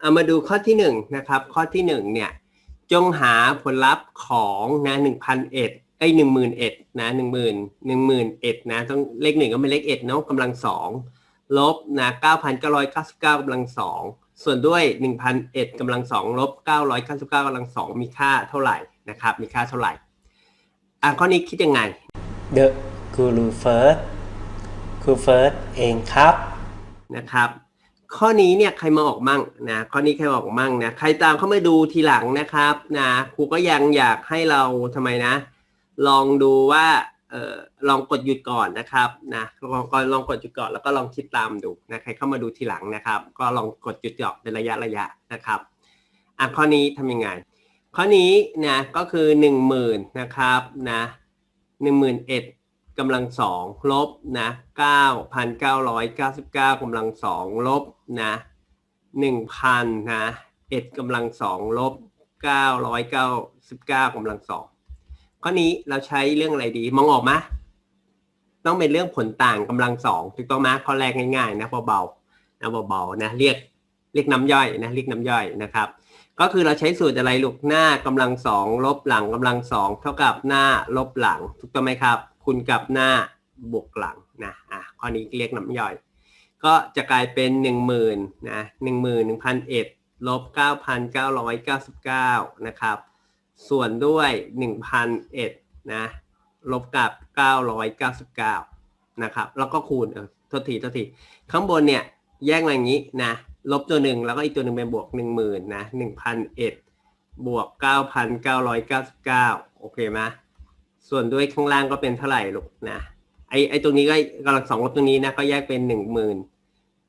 เอามาดูข้อที่หนึ่งนะครับ ข้อที่หนึ่งเนี่ยจงหาผลลัพธ์ของนะหนึ่งพันเอ็ดไอ้หนึ่งหมื่นเอ็ดนะหนึ่งหมื่นหนึ่งหมื่นเอ็ดนะต้องเลขหนึ่งก็เป็นเลขเอ็ดเนาะกำลังสองลบนะเก้าพันเก้าร้อยเก้าสิบเก้ากำลังสองส่วนด้วยหนึ่งพันเอ็ดกำลังสองลบเก้าร้อยเก้าสิบเก้ากำลังสองมีค่าเท่าไหร่นะครับ มีค่าเท่าไหร่อะข้อนี้คิดยังไง The Guru First ครูเฟิร์สเองครับนะครับ ข้อนี้เนี่ยใครมาออกมั่งนะข้อนี้ใครมาออกมั่งนะใครตามเข้ามาดูทีหลังนะครับนะครูก็ยังอยากให้เราทำไมนะ ลองดูว่าเออลองกดหยุดก่อนนะครับนะลองก่อนลองกดหยุดก่อนแล้วก็ลองคิดตามดูนะใครเข้ามาดูทีหลังนะครับ ก็ลองกดหยุดหยอกเป็นระยะระยะนะครับอะข้อนี้ทำยังไง ข้อนี้นะก็คือหนึ่งหมื่นนะครับนะหนึ่งหมื่นเอ็ด กำลังสองลบนะเก้าพันเก้าร้อยเก้าสิบเก้ากำลังสองลบนะหนึ่งพันนะเอ็ดกำลังสองลบเก้าร้อยเก้าสิบเก้ากำลังสองข้อนี้เราใช้เรื่องอะไรดีมองออกไหมต้องเป็นเรื่องผลต่างกำลังสองถูกต้องไหมข้อแรกง่ายๆนะเบาๆนะเบาๆนะเรียกเรียกน้ำย่อยนะเรียกน้ำย่อยนะครับก็คือเราใช้สูตรอะไรลูกหน้ากำลังสองลบหลังกำลังสองเท่ากับหน้าลบหลังถูกต้องไหมครับ คูณกับหน้าบวกหลังนะอะข้อนี้เรียกน้ำย่อย ก็จะกลายเป็นหนึ่งหมื่นนะหนึ่งหมื่นหนึ่งพันเอ็ดลบเก้าพันเก้าร้อยเก้าสิบเก้านะครับ ส่วนด้วยหนึ่งพันเอ็ดนะลบกับเก้าร้อยเก้าสิบเก้านะครับ แล้วก็คูณเออทษทีทษที ข้างบนเนี่ยแยกมาอย่างนี้นะ ลบตัวหนึ่งแล้วก็อีกตัวหนึ่งเป็นบวกหนึ่งหมื่นนะหนึ่งพันเอ็ดบวกเก้าพันเก้าร้อยเก้าสิบเก้าโอเคไหม ส่วนด้วยข้างล่างก็เป็นเท่าไหร่ลูกนะไอไอตรงนี้ก็กำลังสองลบตรงนี้นะก็แยกเป็นหนึ่งหมื่น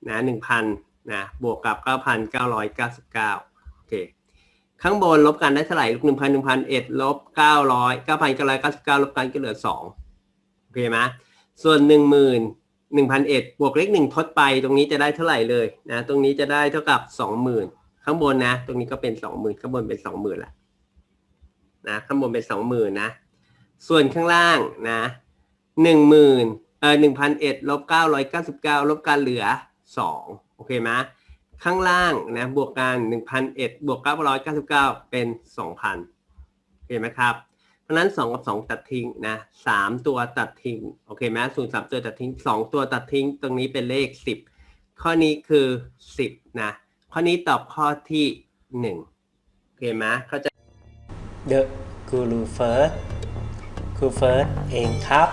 นะหนึ่งพันนะบวกกับเก้าพันเก้าร้อยเก้าสิบเก้าโอเคข้างบนลบกันได้เท่าไหร่ลูกหนึ่งพันหนึ่งพันเอ็ดลบเก้าร้อยเก้าพันเก้าร้อยเก้าสิบเก้าลบกันก็เหลือสองโอเคไหมส่วนหนึ่งหมื่นหนึ่งพันเอ็ดบวกเลขหนึ่งทดไปตรงนี้จะได้เท่าไหร่เลยนะตรงนี้จะได้เท่ากับสองหมื่นข้างบนนะ ตรงนี้ก็เป็นสองหมื่นข้างบนเป็นสองหมื่นละนะข้างบนเป็นสองหมื่นนะ ส่วนข้างล่างนะหนึ่งหมื่นเอ่อหนึ่งพันเอ็ดลบเก้าร้อยเก้าสิบเก้าลบกันเหลือสองโอเคไหมข้างล่างนะบวกกันหนึ่งพันเอ็ดบวกเก้าร้อยเก้าสิบเก้าเป็นสองพันเห็นไหมครับ เพราะฉะนั้นสองกับสองตัดทิ้งนะสามตัวตัดทิ้งโอเคไหมศูนย์สามตัวตัดทิ้งสองตัวตัดทิ้งตรงนี้เป็นเลขสิบข้อนี้คือสิบนะข้อนี้ตอบข้อที่หนึ่งโอเคไหมเข้าใจ The Guru First ครูเฟิร์สเองครับ